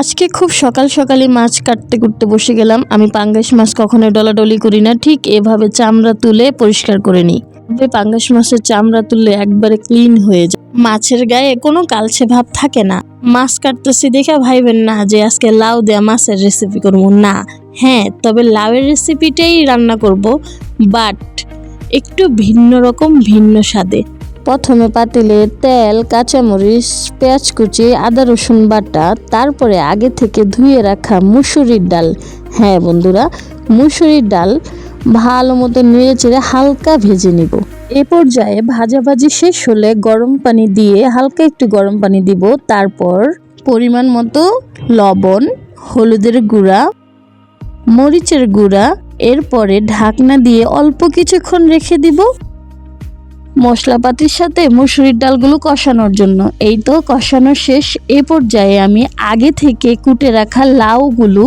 আজকে খুব সকাল সকালে মাছ কাটতে কুটতে বসে গেলাম। আমি পাঙ্গাস মাছ কখনো ডলাডলি করি না। ঠিক এভাবে চামড়া তুলে পরিষ্কার করে নিই। এভাবে পাঙ্গাস মাছের চামড়া তুললে একবারে ক্লিন হয়ে যায়। মাছের গায়ে কোনো কালচে ভাব থাকে না। মাছ কাটতেছি দেখে ভাইবেন না যে আজকে লাউ দেয়া মাছের রেসিপি করব। না। হ্যাঁ তবে লাউয়ের রেসিপিটাই রান্না করব। বাট, একটু ভিন্ন রকম, ভিন্ন স্বাদে। প্রথমে পাতিলে তেল, কাঁচামরিচ পেঁয়াজ কুচি আদা রসুন বাটা, তারপরে আগে থেকে ধুয়ে রাখা মুসুরির ডাল। হ্যাঁ বন্ধুরা, মুসুরির ডাল ভালো মতো নেড়ে চেড়ে হালকা ভেজে নিব। এ পর্যায়ে ভাজাভাজি শেষ হলে গরম পানি দিয়ে হালকা একটু গরম পানি দিব। তারপর পরিমাণ মতো লবণ, হলুদের গুঁড়া, মরিচের গুঁড়া, এরপরে ঢাকনা দিয়ে অল্প কিছুক্ষণ রেখে দিব। মশলাপাতির সাথে মুসুরির ডালগুলো কষানোর জন্য। এই তো কষানো শেষ। এ পর্যায়ে আমি আগে থেকে কুটে রাখা লাউগুলো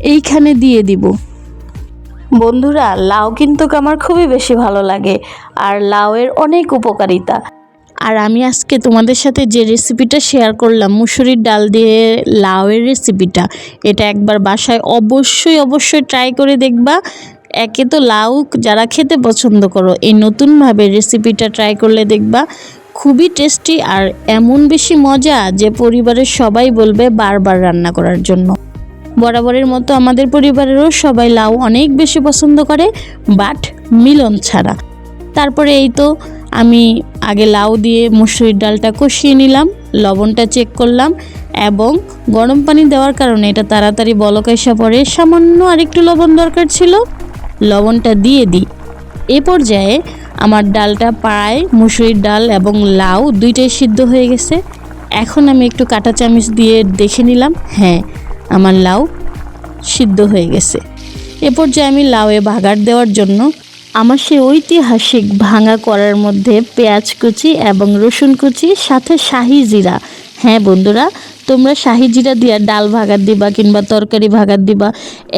এইখানে দিয়ে দিব। বন্ধুরা লাউ কিন্তু আমার খুবই বেশি ভালো লাগে আর লাউয়ের অনেক উপকারিতা। আর আমি আজকে তোমাদের সাথে যে রেসিপিটা শেয়ার করলাম মুসুরির ডাল দিয়ে লাউয়ের রেসিপিটা এটা একবার বাসায় অবশ্যই অবশ্যই ট্রাই করে দেখবা। একে তো লাউ যারা খেতে পছন্দ করো, এই নতুনভাবে রেসিপিটা ট্রাই করলে দেখবা খুবই টেস্টি আর এমন বেশি মজা যে পরিবারের সবাই বলবে বারবার রান্না করার জন্য। বরাবরের মতো আমাদের পরিবারেরও সবাই লাউ অনেক বেশি পছন্দ করে বাট মিলন ছাড়া। তারপরে এই তো আমি আগে লাউ দিয়ে মুসুরির ডালটা কষিয়ে নিলাম, লবণটা চেক করলাম এবং গরম পানি দেওয়ার কারণে এটা তাড়াতাড়ি বলক এসে পড়ে, সামান্য আরেকটু লবণ দরকার ছিল। লবণটা দিয়ে দিই। এ পর্যায়ে আমার ডালটা প্রায় মুসুরির ডাল এবং লাউ দুইটাই সিদ্ধ হয়ে গেছে। এখন আমি একটু কাঁটা চামচ দিয়ে দেখে নিলাম হ্যাঁ আমার লাউ সিদ্ধ হয়ে গেছে। এ পর্যায়ে আমি লাউয়ে ভাগার দেওয়ার জন্য আমার সেই ঐতিহাসিক ভাঙা করার মধ্যে পেঁয়াজ কুচি এবং রসুন কুচি, সাথে শাহি জিরা। হ্যাঁ বন্ধুরা তোমরা শাহি জিরা দিয়া ডাল ভাগার দিবা কিংবা তরকারি ভাগার দিবা,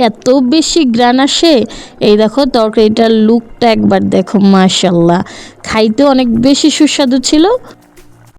এত বেশি গ্রান আসে? এই দেখো তরকারিটার লুকটা একবার দেখো মাশাল্লাহ খাইতে অনেক বেশি সুস্বাদু ছিল।